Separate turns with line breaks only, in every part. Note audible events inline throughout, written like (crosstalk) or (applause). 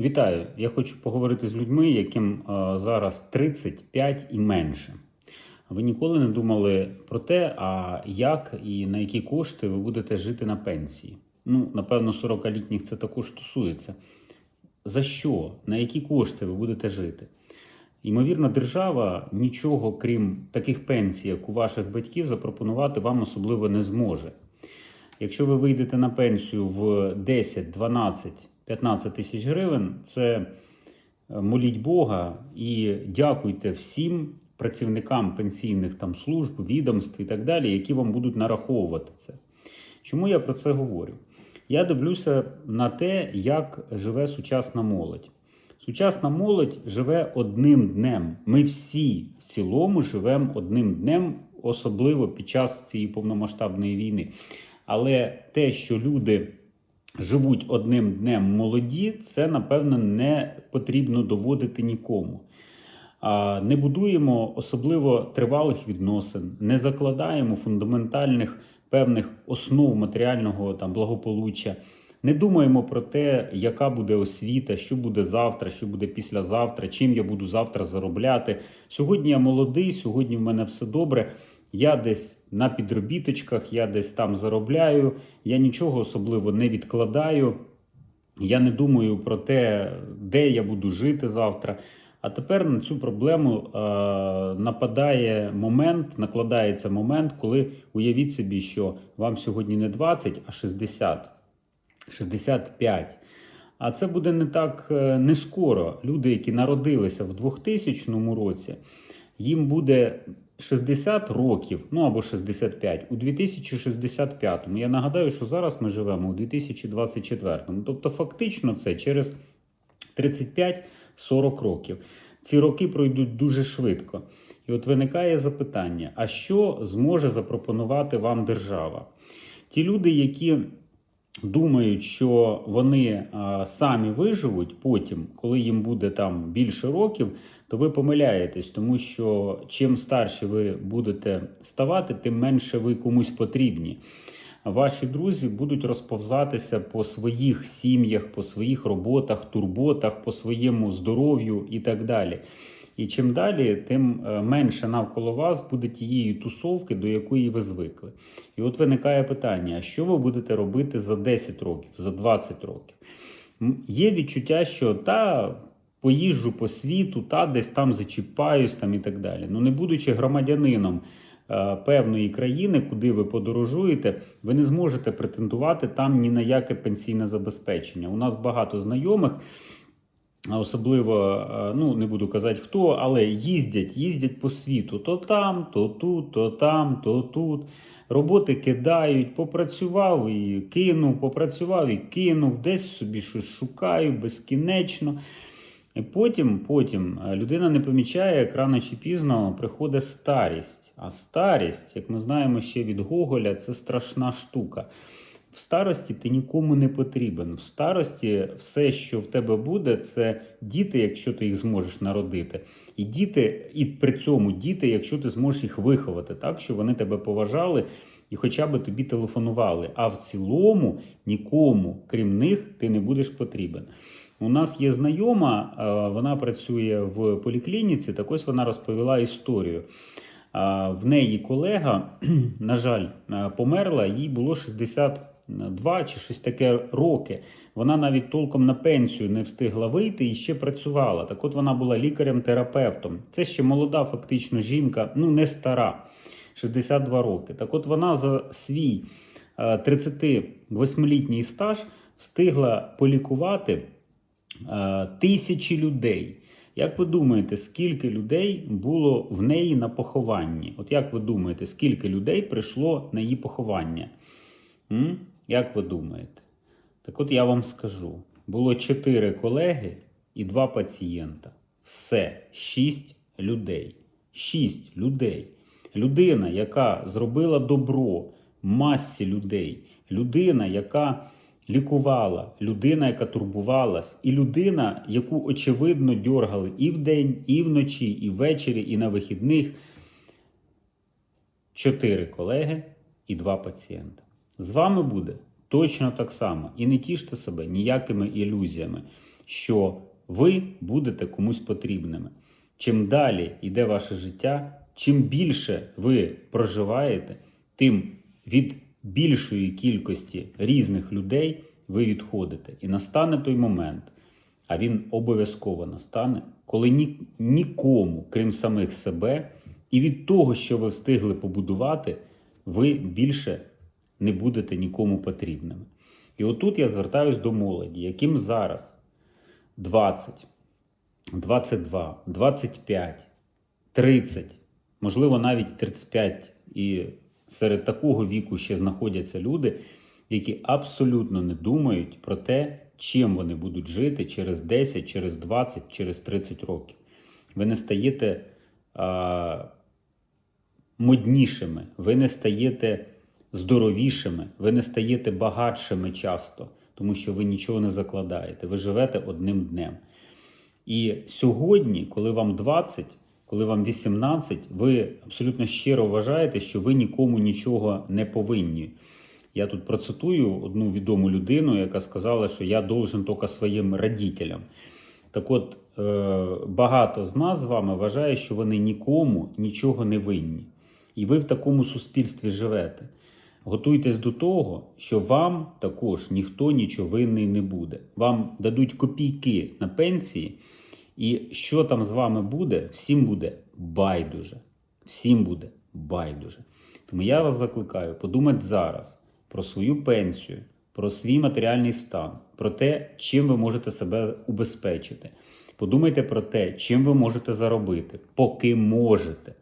Вітаю! Я хочу поговорити з людьми, яким е, зараз 35 і менше. Ви ніколи не думали про те, а як і на які кошти ви будете жити на пенсії? Ну, напевно, 40-літніх це також стосується. За що? На які кошти ви будете жити? Ймовірно, держава нічого, крім таких пенсій, як у ваших батьків, запропонувати вам особливо не зможе. Якщо ви вийдете на пенсію в 10, 12, 15 тисяч гривень, це е, моліть Бога і дякуйте всім працівникам пенсійних там служб, відомств і так далі, які вам будуть нараховувати це. Чому я про це говорю? Я дивлюся на те, як живе сучасна молодь. Сучасна молодь живе одним днем. Ми всі в цілому живемо одним днем, особливо під час цієї повномасштабної війни. Але те, що люди живуть одним днем молоді, це напевно не потрібно доводити нікому. Не будуємо особливо тривалих відносин, не закладаємо фундаментальних певних основ матеріального там благополуччя. Не думаємо про те, яка буде освіта, що буде завтра, що буде післязавтра, чим я буду завтра заробляти. Сьогодні я молодий, сьогодні в мене все добре. Я десь на підробіточках, я десь там заробляю, я нічого особливо не відкладаю. Я не думаю про те, де я буду жити завтра. А тепер на цю проблему е, нападає момент, накладається момент, коли уявіть собі, що вам сьогодні не 20, а 60, 65. А це буде не так е, не скоро. Люди, які народилися в 2000 році, їм буде 60 років, ну або 65, у 2065. Я нагадаю, що зараз ми живемо у 2024. Тобто, фактично, це через 35-40 років. Ці роки пройдуть дуже швидко. І от виникає запитання: а що зможе запропонувати вам держава? Ті люди, які думають, що вони а, самі виживуть потім, коли їм буде там більше років, то ви помиляєтесь, тому що чим старше ви будете ставати, тим менше ви комусь потрібні. Ваші друзі будуть розповзатися по своїх сім'ях, по своїх роботах, турботах, по своєму здоров'ю і так далі. І чим далі, тим е, менше навколо вас буде тієї тусовки, до якої ви звикли. І от виникає питання: що ви будете робити за 10 років, за 20 років? Є відчуття, що та поїжджу по світу, та десь там зачіпаюсь там і так далі. Ну, не будучи громадянином е, певної країни, куди ви подорожуєте, ви не зможете претендувати там ні на яке пенсійне забезпечення. У нас багато знайомих. Особливо, е, ну не буду казати хто, але їздять, їздять по світу. То там, то тут, то там, то тут. Роботи кидають, попрацював і кинув, попрацював і кинув, десь собі щось шукаю безкінечно. Потім, потім е, людина не помічає, як рано чи пізно приходить старість. А старість, як ми знаємо ще від Гоголя, це страшна штука. В старості ти нікому не потрібен. В старості все, що в тебе буде, це діти, якщо ти їх зможеш народити. І діти, і при цьому діти, якщо ти зможеш їх виховати, так що вони тебе поважали і хоча б тобі телефонували. А в цілому нікому, крім них, ти не будеш потрібен. У нас є знайома, вона працює в поліклініці. Так ось вона розповіла історію. В неї колега, (clears throat) на жаль, померла, їй було 62 чи щось таке роки. Вона навіть толком на пенсію не встигла вийти і ще працювала. Так от вона була лікарем-терапевтом. Це ще молода, фактично, жінка, ну не стара, 62 роки. Так от вона за свій 38-літній стаж встигла полікувати тисячі людей. Як ви думаєте, скільки людей було в неї на похованні? От як ви думаєте, скільки людей прийшло на її поховання? М? Як ви думаєте? Так от я вам скажу: було чотири колеги і два пацієнта. Все, шість людей. Шість людей. Людина, яка зробила добро масі людей, людина, яка лікувала, людина, яка турбувалась, і людина, яку очевидно дьоргали і вдень, і вночі, і ввечері, і на вихідних. Чотири колеги і два пацієнти. З вами буде точно так само. І не тіште себе ніякими ілюзіями. що ви будете комусь потрібними. Чим далі йде ваше життя, чим більше ви проживаєте, тим від більшої кількості різних людей ви відходите. І настане той момент, а він обов'язково настане, коли ні, нікому, крім самих себе, і від того, що ви встигли побудувати, ви більше не будете нікому потрібними. І отут я звертаюсь до молоді, яким зараз 20, 22, 25, 30, можливо, навіть 35, і серед такого віку ще знаходяться люди, які абсолютно не думають про те, чим вони будуть жити через 10, через 20, через 30 років. Ви не стаєте а, моднішими, ви не стаєте здоровішими, ви не стаєте багатшими часто, тому що ви нічого не закладаєте, ви живете одним днем. І сьогодні, коли вам 20, коли вам 18, ви абсолютно щиро вважаєте, що ви нікому нічого не повинні. Я тут процитую одну відому людину, яка сказала, що я должен тільки своїм родителям. Так от, е, багато з нас з вами вважає, що вони нікому нічого не винні. І ви в такому суспільстві живете. Готуйтесь до того, що вам також ніхто нічого винний не буде. Вам дадуть копійки на пенсії, і що там з вами буде, всім буде байдуже. Всім буде байдуже. Тому я вас закликаю подумати зараз про свою пенсію, про свій матеріальний стан, про те, чим ви можете себе убезпечити. Подумайте про те, чим ви можете заробити, поки можете.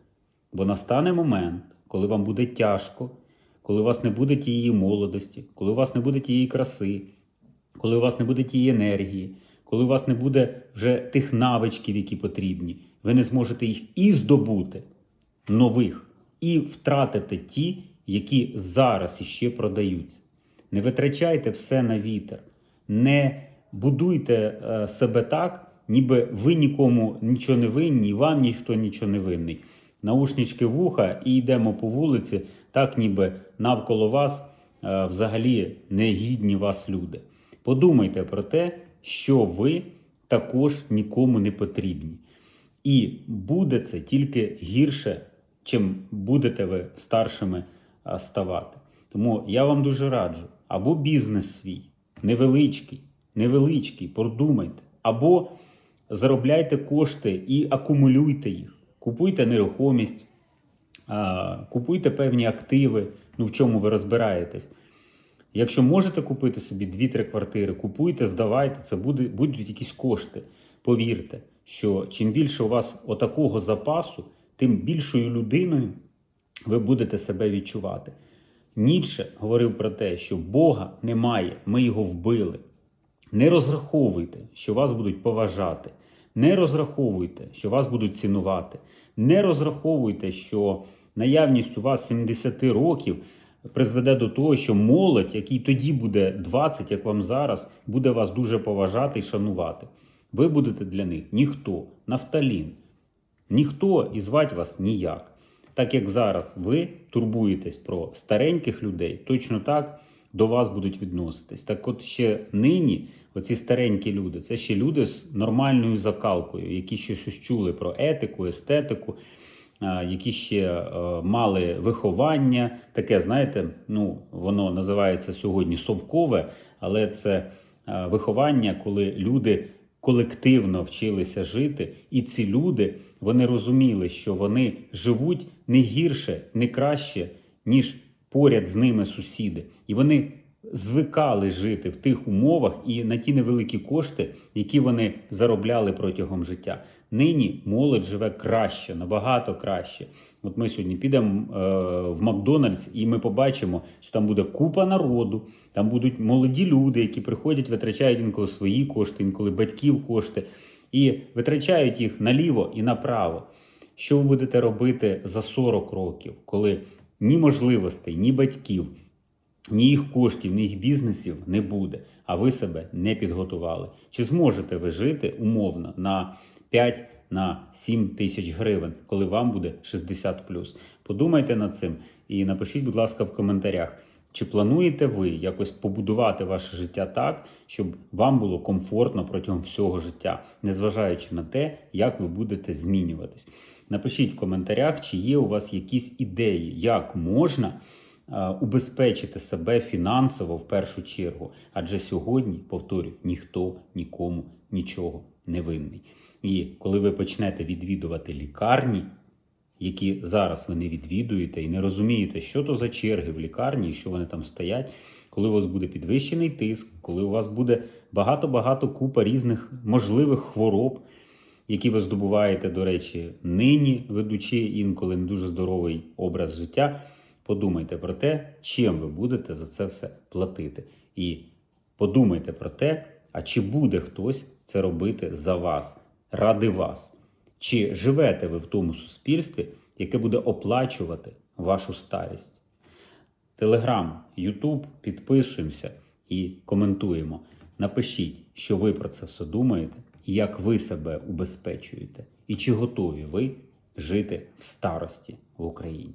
Бо настане момент, коли вам буде тяжко, коли у вас не буде тієї молодості, коли у вас не буде тієї краси, коли у вас не буде тієї енергії, коли у вас не буде вже тих навичків, які потрібні, ви не зможете їх і здобути нових, і втратите ті, які зараз іще продаються. Не витрачайте все на вітер, не будуйте е, себе так, ніби ви нікому нічого не винні, і вам ніхто нічого не винний. Наушнички вуха і йдемо по вулиці, так ніби навколо вас е, взагалі не гідні вас люди. Подумайте про те, що ви також нікому не потрібні. І буде це тільки гірше, чим будете ви старшими ставати. Тому я вам дуже раджу, або бізнес свій, невеличкий, невеличкий, продумайте, або заробляйте кошти і акумулюйте їх, купуйте нерухомість, купуйте певні активи, ну в чому ви розбираєтесь. Якщо можете купити собі 2-3 квартири, купуйте, здавайте, це буде, будуть якісь кошти. Повірте, що чим більше у вас отакого запасу, тим більшою людиною ви будете себе відчувати. Ніцше говорив про те, що Бога немає, ми його вбили. Не розраховуйте, що вас будуть поважати. Не розраховуйте, що вас будуть цінувати. Не розраховуйте, що наявність у вас 70 років призведе до того, що молодь, який тоді буде 20, як вам зараз, буде вас дуже поважати і шанувати. Ви будете для них ніхто, нафталін. Ніхто і звати вас ніяк. Так як зараз ви турбуєтесь про стареньких людей, точно так до вас будуть відноситись. Так от ще нині оці старенькі люди це ще люди з нормальною закалкою, які ще щось чули про етику, естетику, які ще е, мали виховання. Таке, знаєте, ну воно називається сьогодні совкове, але це е, виховання, коли люди колективно вчилися жити, і ці люди вони розуміли, що вони живуть не гірше, не краще, ніж поряд з ними сусіди. І вони звикали жити в тих умовах і на ті невеликі кошти, які вони заробляли протягом життя. Нині молодь живе краще, набагато краще. От ми сьогодні підемо е, в Макдональдс, і ми побачимо, що там буде купа народу, там будуть молоді люди, які приходять, витрачають інколи свої кошти, інколи батьків кошти, і витрачають їх наліво і направо. Що ви будете робити за 40 років, коли ні можливостей, ні батьків, ні їх коштів, ні їх бізнесів не буде, а ви себе не підготували? Чи зможете ви жити умовно на 5 на 7 тисяч гривень, коли вам буде 60 Подумайте над цим і напишіть, будь ласка, в коментарях, Чи плануєте ви якось побудувати ваше життя так, щоб вам було комфортно протягом всього життя, незважаючи на те, як ви будете змінюватись? Напишіть в коментарях, чи є у вас якісь ідеї, як можна убезпечити себе фінансово в першу чергу. Адже сьогодні, повторю, ніхто нікому нічого не винний. І коли ви почнете відвідувати лікарні, які зараз ви не відвідуєте і не розумієте, що то за черги в лікарні і що вони там стоять, коли у вас буде підвищений тиск, коли у вас буде багато-багато купа різних можливих хвороб, які ви здобуваєте, до речі, нині, ведучи інколи не дуже здоровий образ життя, подумайте про те, чим ви будете за це все платити. І подумайте про те, а чи буде хтось це робити за вас, ради вас. Чи живете ви в тому суспільстві, яке буде оплачувати вашу старість? Телеграм, Ютуб, підписуємося і коментуємо. Напишіть, що ви про це все думаєте, як ви себе убезпечуєте, і чи готові ви жити в старості в Україні.